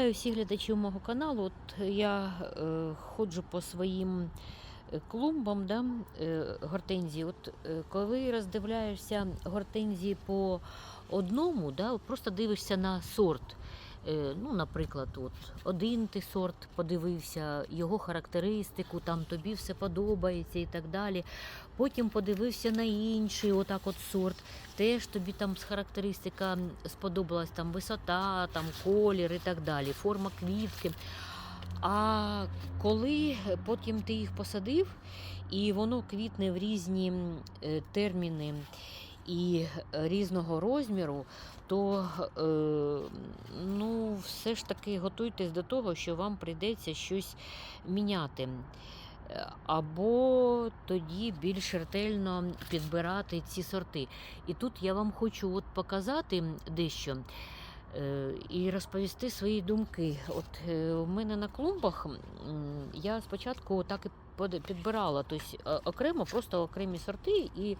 Вітаю всіх глядачів мого каналу. От я е, ходжу по своїм е, клумбам, да, е, гортензії. От е, коли роздивляєшся гортензії по одному, да, просто дивишся на сорт. Е, ну, наприклад, от один ти сорт подивився, його характеристику, там тобі все подобається і так далі. Потім подивився на інший, отак от сорт. Теж тобі там з характеристика сподобалась там висота, там колір і так далі, форма квітки. А коли потім ти їх посадив, і воно квітне в різні е, терміни і різного розміру, то е, ну, все ж таки готуйтесь до того, що вам прийдеться щось міняти. Е, Або тоді більш ретельно підбирати ці сорти. І тут я вам хочу от показати дещо е, і розповісти свої думки. От е, у мене на клумбах я спочатку так і підбирала, тобто окремо, просто окремі сорти, і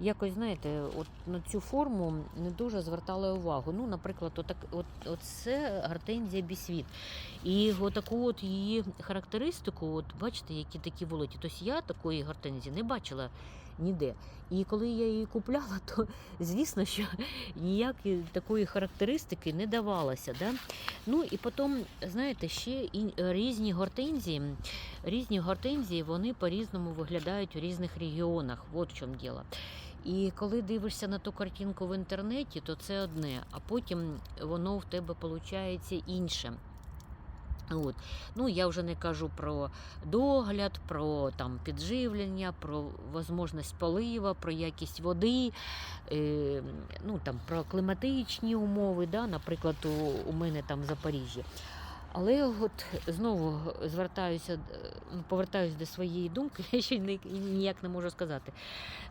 якось, знаєте, от на цю форму не дуже звертала увагу. Ну, наприклад, отак, от, це гортензія бісвіт. І отаку от її характеристику, от бачите, які такі волоті. Тобто я такої гортензії не бачила ніде. І коли я її купляла, то звісно, що ніякої такої характеристики не давалося. Да? Ну і потім, знаєте, ще різні гортензії, різні гортензії вони по-різному виглядають у різних регіонах. От в чому діло. І коли дивишся на ту картинку в інтернеті, то це одне, а потім воно в тебе виходить інше. От. Ну, я вже не кажу про догляд, про там, підживлення, про можливість полива, про якість води, е, ну, там, про кліматичні умови, да, наприклад, у, у мене там в Запоріжжі. Але от знову звертаюся, е, ну, повертаюся до своєї думки, я ще ні- ніяк не можу сказати.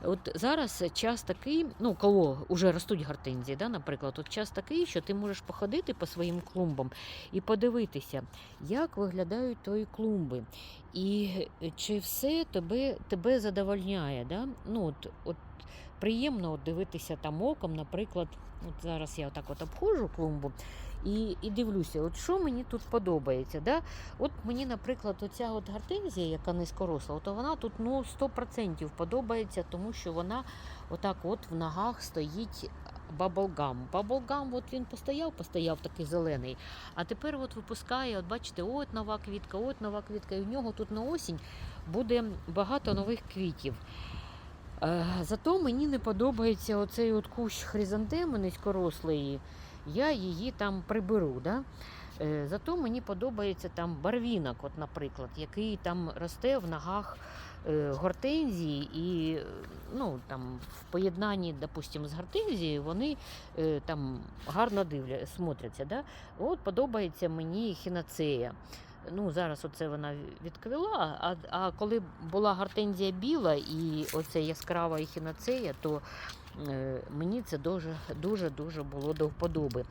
От зараз час такий, ну коли вже ростуть гортензії, да, наприклад, от час такий, що ти можеш походити по своїм клумбам і подивитися, як виглядають твої клумби, і е, чи все тебе, тебе задовольняє. Да? Ну, от, от приємно дивитися там оком, наприклад, от зараз я отак от обходжу клумбу. І, і дивлюся, от що мені тут подобається. Да? От мені, наприклад, оця от гортензія, яка низькоросла, от вона тут ну, 100% подобається, тому що вона отак от в ногах стоїть баблгам. Баблгам, от він постояв, постояв такий зелений. А тепер от випускає, от бачите, от нова квітка, от нова квітка. І в нього тут на осінь буде багато нових квітів. Е, Зато мені не подобається оцей от кущ хризантеми низькорослої. Я її там приберу. Да? Е, Зато мені подобається там барвінок, от, наприклад, який там росте в ногах е, гортензії, і ну, там, в поєднанні, допустим, з гортензією вони там гарно дивля, смотряться. Да? От подобається мені хіноцея. Ну, зараз оце вона відквіла, а, а коли була гортензія біла і оце яскрава ехінацея, то е, мені це дуже дуже дуже було до вподоби.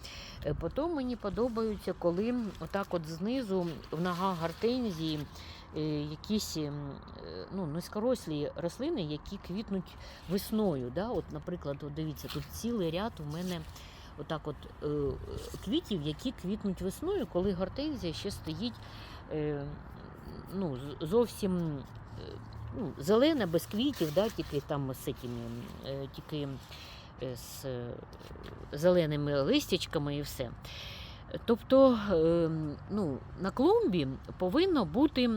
Е, Потім мені подобаються, коли отак от знизу в ногах гортензії е, якісь ем, е, ну, низькорослі рослини, які квітнуть весною. Да? От, наприклад, от дивіться, тут цілий ряд у мене отак от е, квітів, які квітнуть весною, коли гортензія ще стоїть е, ну, зовсім е, ну, зелена, без квітів, да, тільки там з, цими, тільки з зеленими листячками і все. Тобто е, ну, на клумбі повинно бути.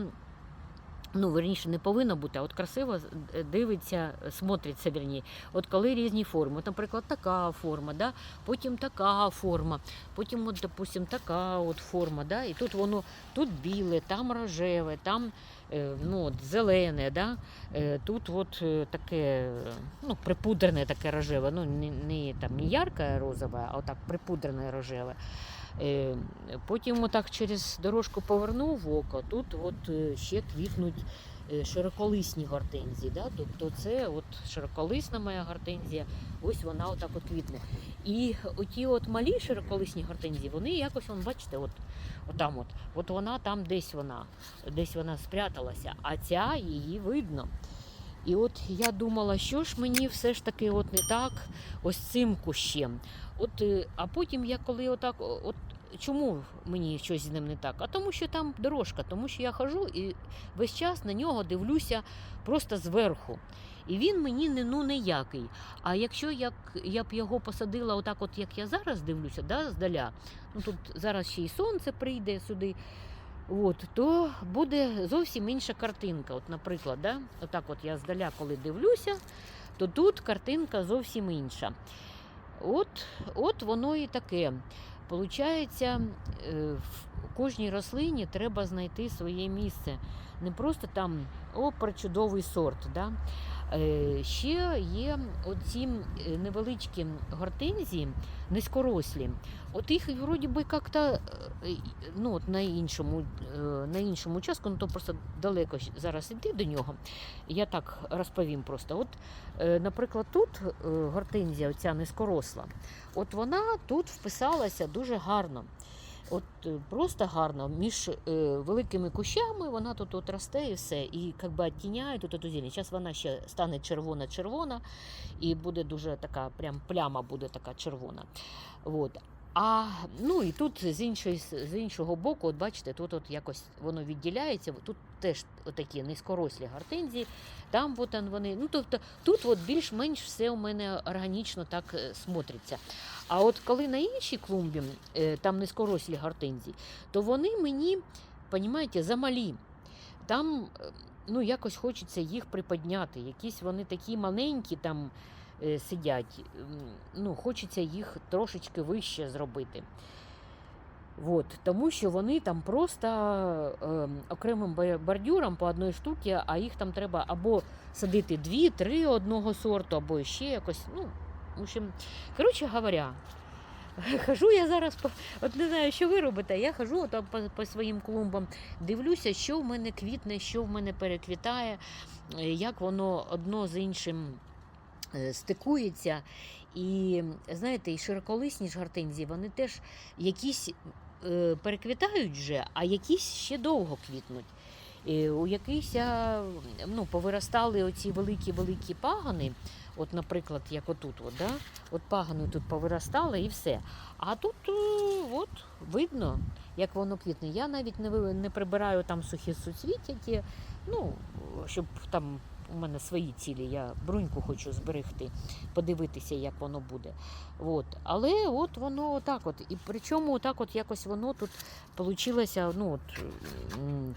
Ну, верніше, не повинно бути, а от красиво е, дивиться, смотриться, верні. От коли різні форми. От, наприклад, така форма, да? потім така форма, потім, от, допустим, така от форма. Да? І тут воно тут біле, там рожеве, там е, ну, от, зелене, да? е, тут от е, таке е, ну, припудрене таке рожеве, ну, не, не, там, не ярке розове, а отак припудрене рожеве. Потім отак через дорожку повернув око, тут от е, ще квітнуть е, широколисні гортензії. Да? Тобто це от широколисна моя гортензія, ось вона отак от квітне. І оті от малі широколисні гортензії, вони якось, вон, бачите, от, отам от, от вона там десь вона, десь вона спряталася, а ця її видно. І от я думала, що ж мені все ж таки от не так ось цим кущем. От, е, а потім я коли отак от чому мені щось з ним не так? А тому, що там дорожка, тому що я хожу і весь час на нього дивлюся просто зверху. І він мені не ну ніякий. А якщо як я б його посадила, отак, от як я зараз дивлюся, да, здаля, ну тут зараз ще й сонце прийде сюди. От, то буде зовсім інша картинка. От, наприклад, да? отак от я здаля, коли дивлюся, то тут картинка зовсім інша. От, от воно і таке. Получається, е, в кожній рослині треба знайти своє місце. Не просто там о, причудовий сорт. Да? Е, Ще є оці е, невеличкі гортензії, низькорослі. От їх вроді би як-то е, ну, от на іншому, на іншому участку, ну то просто далеко зараз іти до нього. Я так розповім просто. От, наприклад, тут гортензія, оця низькоросла, от вона тут вписалася дуже гарно. От е, просто гарно між е, великими кущами вона тут от росте і все, і як би оттіняє тут эту зелень. Зараз вона ще стане червона-червона, і буде дуже така, прям пляма буде така червона. От. А ну і тут з іншої з іншого боку, от бачите, тут от якось воно відділяється. Тут теж такі низькорослі гортензії. Там от вони. Ну тобто тут от більш-менш все у мене органічно так е, смотриться. А от коли на іншій клумбі е, там низькорослі гортензії, то вони мені, понімаєте, замалі. Там е, ну, якось хочеться їх приподняти. Якісь вони такі маленькі там сидять. Ну, хочеться їх трошечки вище зробити. От, тому що вони там просто е, окремим бордюром по одній штуці, а їх там треба або садити дві-три одного сорту, або ще якось. Ну, в общем, коротше говоря, хожу я зараз по от не знаю, що ви робите. Я хожу там по, по своїм клумбам, дивлюся, що в мене квітне, що в мене переквітає, е, як воно одно з іншим е, стикується. І знаєте, і широколисні ж гортензії, вони теж якісь е, переквітають вже, а якісь ще довго квітнуть. І у якихось ну, повиростали оці великі-великі пагани, от, наприклад, як отут, от, да? от пагани тут повиростали і все. А тут е, от, видно, як воно квітне. Я навіть не, не прибираю там сухі суцвіття, ну, щоб там у мене свої цілі, я бруньку хочу зберегти, подивитися, як воно буде. От. Але от воно отак от. І причому отак от якось воно тут получилося. Ну, от,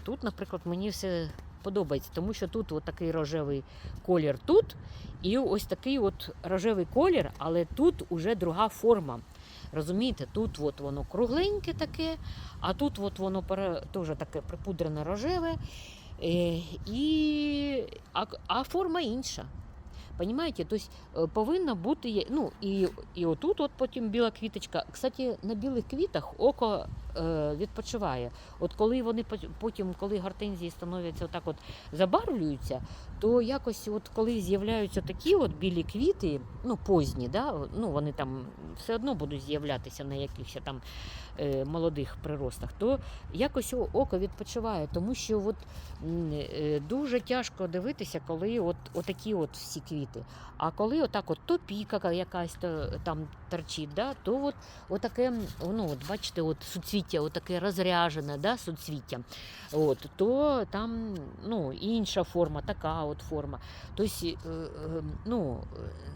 тут, наприклад, мені все подобається, тому що тут от такий рожевий колір тут, і ось такий от рожевий колір, але тут уже друга форма. Розумієте, тут от воно кругленьке таке, а тут от воно теж таке припудрене рожеве. І, а, а форма інша. Понимаете? Тобто есть повинна бути. Ну, і, і отут от потім біла квіточка. Кстати, на білих квітах око відпочиває. От коли вони потім, коли гортензії становляться отак от забарвлюються, то якось, от коли з'являються такі от білі квіти, ну позні, да, ну вони там все одно будуть з'являтися на якихось там е, молодих приростах, то якось око відпочиває, тому що от, е, дуже тяжко дивитися, коли от, отакі от всі квіти. А коли отак от то піка якась то, там торчить, да, то от, отаке, ну, от, бачите, от суцвіття, отаке розряжене да, суцвіття, от, то там ну, інша форма, така от форма. Тобто, ну,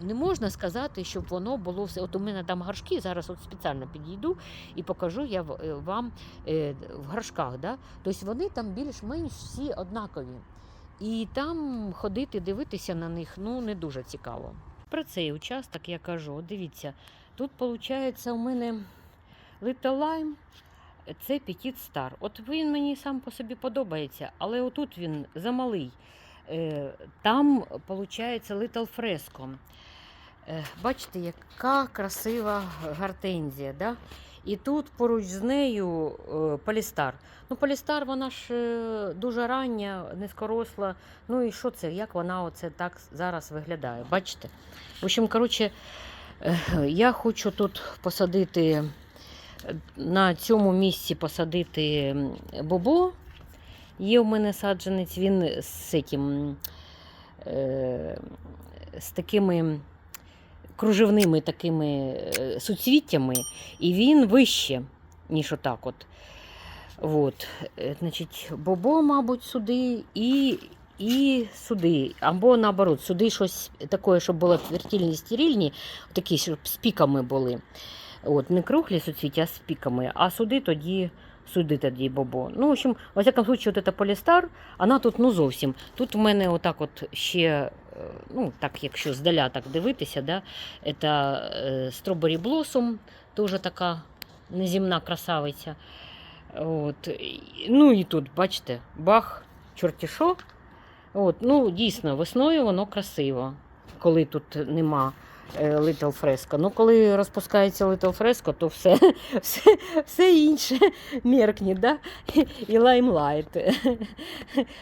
не можна сказати, щоб воно було все. От у мене там горшки, зараз от спеціально підійду і покажу я е, вам в горшках. Да? Тобто вони там більш-менш всі однакові. І там ходити, дивитися на них ну, не дуже цікаво. Про цей участок я кажу: дивіться, тут виходить у мене Little Lime, це Petit Star. От він мені сам по собі подобається, але отут він замалий. Е, Там виходить Little Fresco. Е, Бачите, яка красива гортензія. Да? І тут поруч з нею е, Полістар. Ну, Полістар, вона ж е, дуже рання, низькоросла. Ну і що це? Як вона оце так зараз виглядає? Бачите? В общем, коротше, е, я хочу тут посадити е, на цьому місці посадити бобо. Є у мене саджанець, він з, цим, е, з такими кружевними такими е, суцвіттями, і він вище. ніж отак от. От. Е, Значить, бобо, мабуть, сюди і, і сюди. Або наоборот, сюди щось таке, щоб було фертильні, стерильні, такі, щоб з піками були. От, не круглі суцвіття, з піками, а сюди тоді. Сюди тоді бобо. Ну, в общем, во всякому случае, от ця полістар, вона тут ну зовсім. Тут у мене отак от ще, е, ну так, якщо здаля так дивитися, да, це е, Strawberry Blossom, теж така неземна красавиця. От. Ну і тут, бачите, бах, чорті що. От, ну, дійсно, весною воно красиво, коли тут нема е, Little Fresco. Ну, коли розпускається Little Fresco, то все, все, все інше меркне, да? і лаймлайт.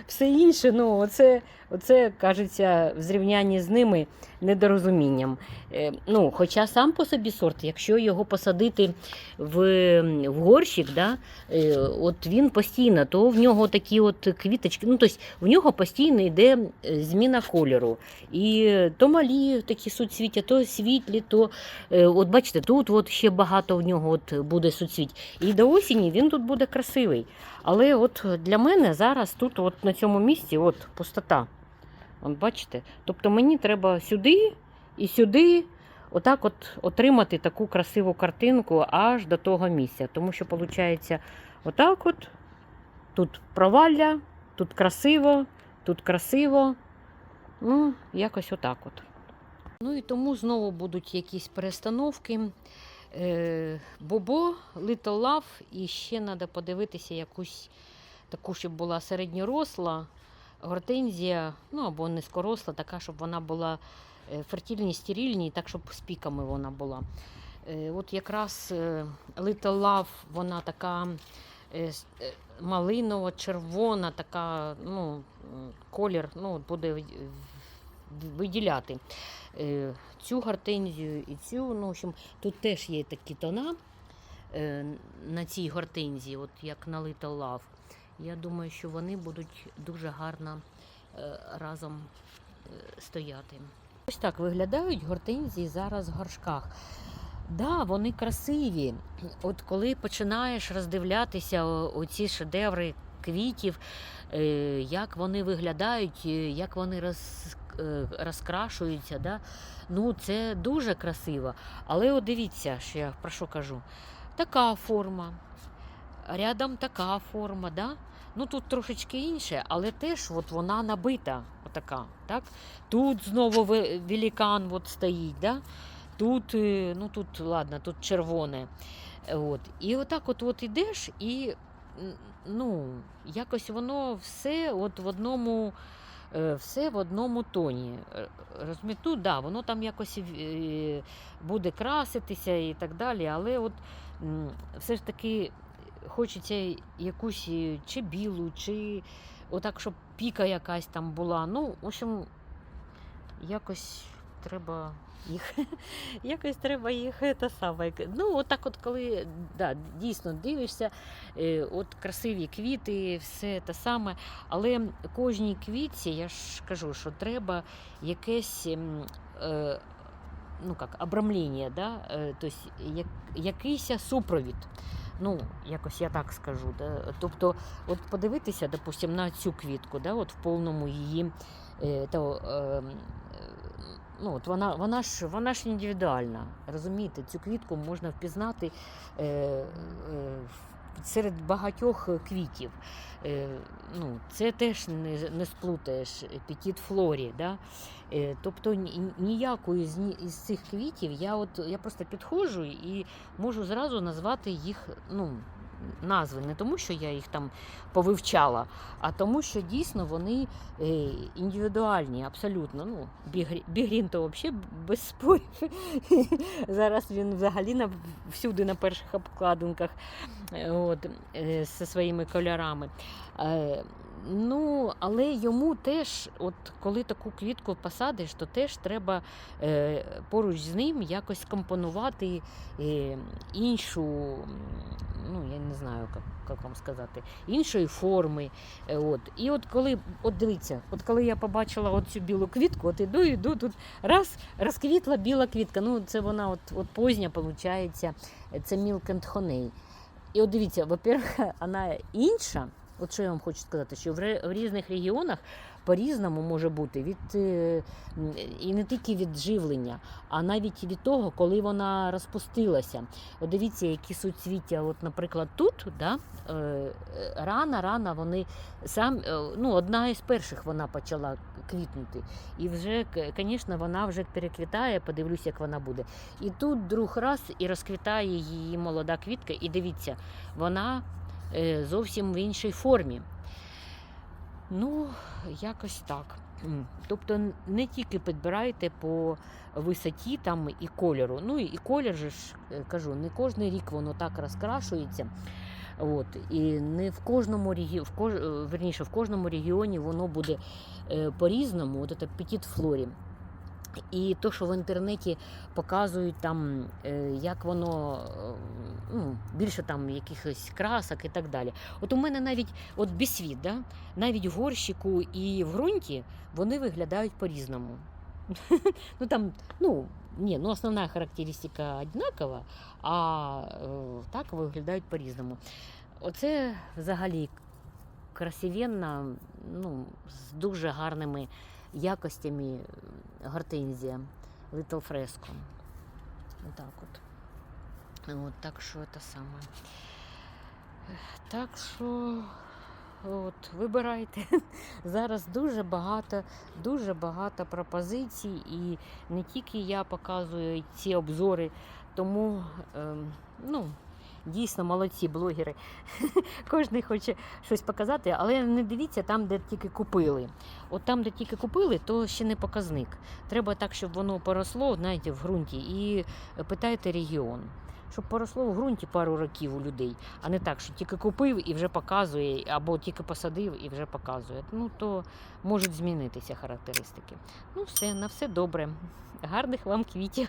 Все інше, ну, оце, оце кажеться, в зрівнянні з ними недорозумінням. Е, Ну, хоча сам по собі сорт, якщо його посадити в, в горщик, да, е, от він постійно, то в нього такі от квіточки, ну, тобто в нього постійно йде е, зміна кольору. І то малі такі суцвіття, то світлі, то от бачите, тут от ще багато в нього от буде суцвіть. І до осені він тут буде красивий. Але от для мене зараз тут, от на цьому місці, от пустота. От бачите? Тобто мені треба сюди і сюди. Отак от отримати таку красиву картинку аж до того місця. Тому що виходить, отак от, тут провалля, тут красиво, тут красиво. Ну, якось отак от. Ну і тому знову будуть якісь перестановки. Е, Бобо, Little Love, і ще треба подивитися якусь таку, щоб була середньоросла гортензія, ну або низькоросла, така, щоб вона була е, фертильні, стерильні, так, щоб з піками вона була. Е, От якраз е, Little Love, вона така малинова, червона, така, ну, колір ну, буде виділяти. Цю гортензію і цю, ну, в общем, тут теж є такі тона на цій гортензії, от як на Little Love. Я думаю, що вони будуть дуже гарно е, разом е, стояти. Ось так виглядають гортензії зараз в горшках. Да, вони красиві. От коли починаєш роздивлятися оці шедеври квітів, е, як вони виглядають, як вони роз, розкрашуються, да? ну це дуже красиво. Але от дивіться, що я про що кажу. Така форма, рядом така форма, да? Ну тут трошечки інше, але теж от вона набита. Отака, так? Тут знову ве- великан от стоїть. Да? Тут, е, ну тут, ладно, тут червоне. От. І отак от, от ідеш, і ну, якось воно все от в одному. е, Все в одному тоні. Е, Розумієте, ну, да, воно там якось буде краситися і так далі, але от все ж таки хочеться якусь е, чи білу, чи отак, щоб піка якась там була. Ну, в общем, якось треба їх. Якось треба їх е, та саме. Ну, отак, от коли да, дійсно дивишся, е, от красиві квіти, все те саме. Але кожній квітці, я ж кажу, що треба якесь. Е, ну як, обрамлення, да? тобто як, якийсь супровід. Ну, якось я так скажу. Да? Тобто, от подивитися, допустимо, на цю квітку, да? от в повному її. Е, то, е, ну, от вона, вона, ж, вона ж індивідуальна. Розумієте, цю квітку можна впізнати е, е, серед багатьох квітів. Е, ну, це теж не, не сплутаєш петіт флорі. Да? Е, тобто ніякої з, цих квітів я, от, я просто підходжу і можу зразу назвати їх ну, назви. Не тому, що я їх там повивчала, а тому, що дійсно вони е, індивідуальні, абсолютно. Ну, Бігрі- Бігрін то взагалі без спорів. Зараз він взагалі на, всюди на перших обкладинках е, от, е, зі своїми кольорами. Ну, але йому теж, от коли таку квітку посадиш, то теж треба е, поруч з ним якось компонувати е, іншу, ну я не знаю, як, як вам сказати, іншої форми. Е, от. І от коли, от дивіться, от коли я побачила цю білу квітку, от іду, іду, тут раз розквітла біла квітка. Ну, це вона от, от позня, виходить, це Honey. І от дивіться, во-первых, вона інша. От що я вам хочу сказати, що в, різних регіонах по-різному може бути від е, і не тільки від живлення, а навіть від того, коли вона розпустилася. От дивіться, які суцвіття, от, наприклад, тут, да, е, е, рано, рано вони сам, ну, одна із перших вона почала квітнути. І вже, звісно, вона вже переквітає, подивлюсь, як вона буде. І тут друг раз і розквітає її молода квітка, і дивіться, вона зовсім в іншій формі. Ну, якось так. Тобто не тільки підбирайте по висоті там і кольору. Ну і колір же ж е, кажу, не кожен рік воно так розкрашується. От, і не в кожному регі... в кож... е, верніше, в кожному регіоні воно буде е, по-різному, от це петіт флорі. І то, що в інтернеті показують там, е, як воно е, ну, більше там якихось красок і так далі. От у мене навіть от бісвіт, да? навіть в горщику і в ґрунті вони виглядають по-різному. ну там, ну, ні, ну основна характеристика однакова, а е, так виглядають по-різному. Оце взагалі красивенна, ну, з дуже гарними якостями гортензія Little Fresco. Отак от. От, так що це саме. Так що от, вибирайте. Зараз дуже багато, дуже багато пропозицій, і не тільки я показую ці обзори, тому ем, ну, дійсно молодці блогери. Кожен хоче щось показати, але не дивіться там, де тільки купили. От там, де тільки купили, то ще не показник. Треба так, щоб воно поросло, знаєте, в ґрунті, і питайте регіон. Щоб поросло в ґрунті пару років у людей, а не так, що тільки купив і вже показує, або тільки посадив і вже показує. Ну то можуть змінитися характеристики. Ну, все, на все добре. Гарних вам квітів.